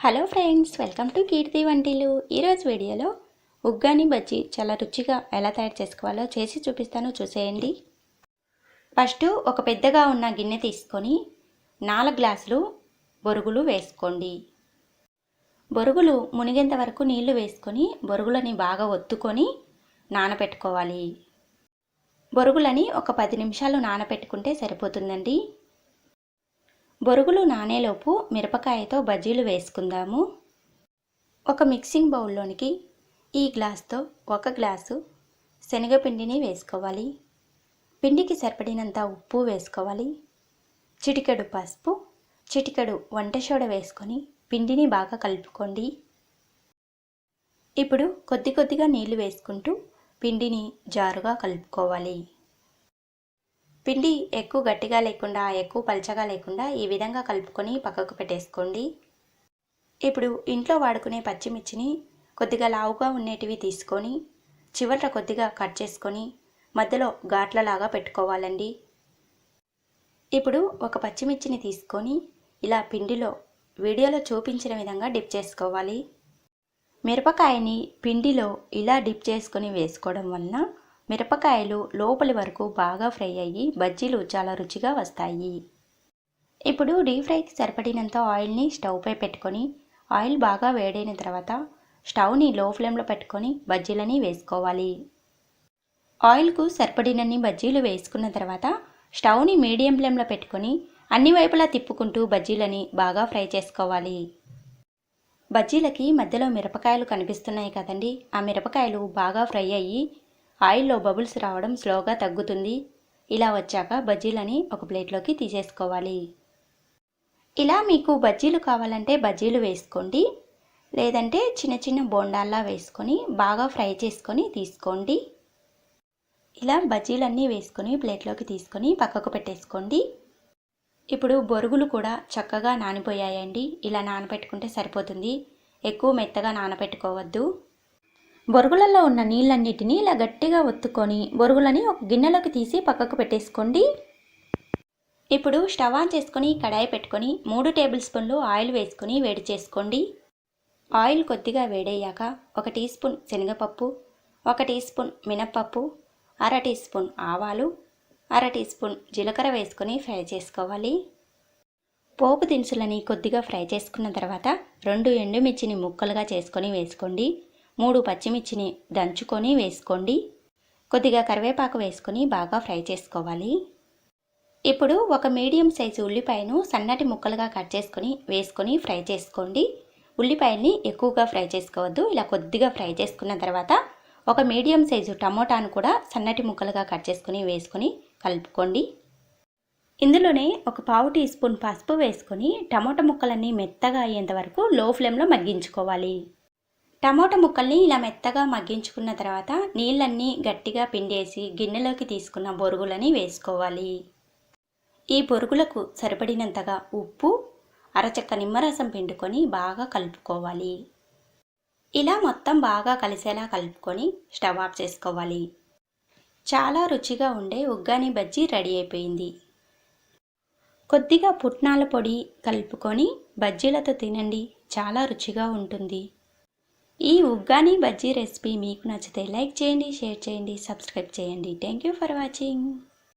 Hello friends welcome to Keerthi వంటిలు. ఈరోజు వీడియోలో ఉగ్గాని బజ్జీ చాలా రుచిగా ఎలా తయారు చేసుకోవాలో చేసి చూపిస్తాను చూసేయండి. ఫస్ట్ ఒక పెద్దగా ఉన్న గిన్నె తీసుకొని నాలుగు గ్లాసులు బొరుగులు వేసుకోండి. బొరుగులు మునిగేంత వరకు నీళ్ళు వేసుకొని బొరుగులని బాగా ఒత్తుకొని నానబెట్టుకోవాలి బొరుగులని ఒక పది నిమిషాలు నానబెట్టుకుంటే సరిపోతుందండి. బొరుగులు నానేలోపు మిరపకాయతో బజ్జీలు వేసుకుందాము. ఒక మిక్సింగ్ బౌల్లోనికి ఈ గ్లాస్తో ఒక గ్లాసు శనగపిండిని వేసుకోవాలి. పిండికి సరిపడినంత ఉప్పు వేసుకోవాలి. చిటికెడు పసుపు చిటికెడు వంట సోడ వేసుకొని పిండిని బాగా కలుపుకోండి. ఇప్పుడు కొద్ది కొద్దిగా నీళ్ళు వేసుకుంటూ పిండిని జారుగా కలుపుకోవాలి. పిండి ఎక్కువ గట్టిగా లేకుండా ఎక్కువ పలచగా లేకుండా ఈ విధంగా కలుపుకొని పక్కకు పెట్టేసుకోండి. ఇప్పుడు ఇంట్లో వాడుకునే పచ్చిమిర్చిని కొద్దిగా లావుగా ఉండేటివి తీసుకొని చివర కొద్దిగా కట్ చేసుకొని మధ్యలో ఘాట్లలాగా పెట్టుకోవాలండి. ఇప్పుడు ఒక పచ్చిమిర్చిని తీసుకొని ఇలా పిండిలో వీడియోలో చూపించిన విధంగా డిప్ చేసుకోవాలి. మిరపకాయని పిండిలో ఇలా డిప్ చేసుకొని వేసుకోవడం వలన మిరపకాయలు లోపలి వరకు బాగా ఫ్రై అయ్యి బజ్జీలు చాలా రుచిగా వస్తాయి. ఇప్పుడు డీప్ ఫ్రైకి సరిపడినంత ఆయిల్ని స్టవ్పై పెట్టుకొని ఆయిల్ బాగా వేడైన తర్వాత స్టవ్ని లో ఫ్లేమ్లో పెట్టుకొని బజ్జీలని వేసుకోవాలి. ఆయిల్కు సరిపడినన్ని బజ్జీలు వేసుకున్న తర్వాత స్టవ్ని మీడియం ఫ్లేమ్లో పెట్టుకొని అన్ని వైపులా తిప్పుకుంటూ బజ్జీలని బాగా ఫ్రై చేసుకోవాలి. బజ్జీలకి మధ్యలో మిరపకాయలు కనిపిస్తున్నాయి కదండి ఆ మిరపకాయలు బాగా ఫ్రై అయ్యి ఆయిల్లో బబుల్స్ రావడం స్లోగా తగ్గుతుంది. ఇలా వచ్చాక బజ్జీలని ఒక ప్లేట్లోకి తీసేసుకోవాలి. ఇలా మీకు బజ్జీలు కావాలంటే బజ్జీలు వేసుకోండి. లేదంటే చిన్న చిన్న బోండాల్లా వేసుకొని బాగా ఫ్రై చేసుకొని తీసుకోండి. ఇలా బజ్జీలన్నీ వేసుకొని ప్లేట్లోకి తీసుకొని పక్కకు పెట్టేసుకోండి. ఇప్పుడు బొరుగులు కూడా చక్కగా నానిపోయాయండి. ఇలా నానబెట్టుకుంటే సరిపోతుంది. ఎక్కువ మెత్తగా నానబెట్టుకోవద్దు బొరుగులలో ఉన్న నీళ్ళన్నిటినీ ఇలా గట్టిగా ఒత్తుకొని బొరుగులని ఒక గిన్నెలోకి తీసి పక్కకు పెట్టేసుకోండి. ఇప్పుడు స్టవ్ ఆన్ చేసుకొని కడాయి పెట్టుకొని మూడు టేబుల్ స్పూన్లు ఆయిల్ వేసుకొని వేడి చేసుకోండి. ఆయిల్ కొద్దిగా వేడయ్యాక ఒక టీ స్పూన్ శనగపప్పు ఒక టీ స్పూన్ మినప్పప్పు అర టీ స్పూన్ ఆవాలు అర టీ స్పూన్ జీలకర్ర వేసుకొని ఫ్రై చేసుకోవాలి. పోపు దినుసులని కొద్దిగా ఫ్రై చేసుకున్న తర్వాత రెండు ఎండుమిర్చిని ముక్కలుగా చేసుకొని వేసుకోండి. మూడు పచ్చిమిర్చిని దంచుకొని వేసుకోండి. కొద్దిగా కరివేపాకు వేసుకొని బాగా ఫ్రై చేసుకోవాలి. ఇప్పుడు ఒక మీడియం సైజు ఉల్లిపాయను సన్నటి ముక్కలుగా కట్ చేసుకొని వేసుకొని ఫ్రై చేసుకోండి. ఉల్లిపాయల్ని ఎక్కువగా ఫ్రై చేసుకోవద్దు. ఇలా కొద్దిగా ఫ్రై చేసుకున్న తర్వాత ఒక మీడియం సైజు టమోటాను కూడా సన్నటి ముక్కలుగా కట్ చేసుకొని వేసుకొని కలుపుకోండి. ఇందులోనే ఒక పావు టీ స్పూన్ పసుపు వేసుకొని టమోటా ముక్కలన్నీ మెత్తగా అయ్యేంత వరకు లో ఫ్లేమ్లో మగ్గించుకోవాలి. టమోటా ముక్కల్ని ఇలా మెత్తగా మగ్గించుకున్న తర్వాత నీళ్ళన్నీ గట్టిగా పిండేసి గిన్నెలోకి తీసుకున్న బొరుగులని వేసుకోవాలి. ఈ బొరుగులకు సరిపడినంతగా ఉప్పు అరచక్క నిమ్మరసం పిండుకొని బాగా కలుపుకోవాలి. ఇలా మొత్తం బాగా కలిసేలా కలుపుకొని స్టవ్ ఆఫ్ చేసుకోవాలి. చాలా రుచిగా ఉండే ఉగ్గాని బజ్జీ రెడీ అయిపోయింది. కొద్దిగా పుట్నాల పొడి కలుపుకొని బజ్జీలతో తినండి. చాలా రుచిగా ఉంటుంది. ఈ ఉగ్గాని బజ్జీ రెసిపీ మీకు నచ్చితే లైక్ చేయండి షేర్ చేయండి సబ్స్క్రైబ్ చేయండి. Thank you for watching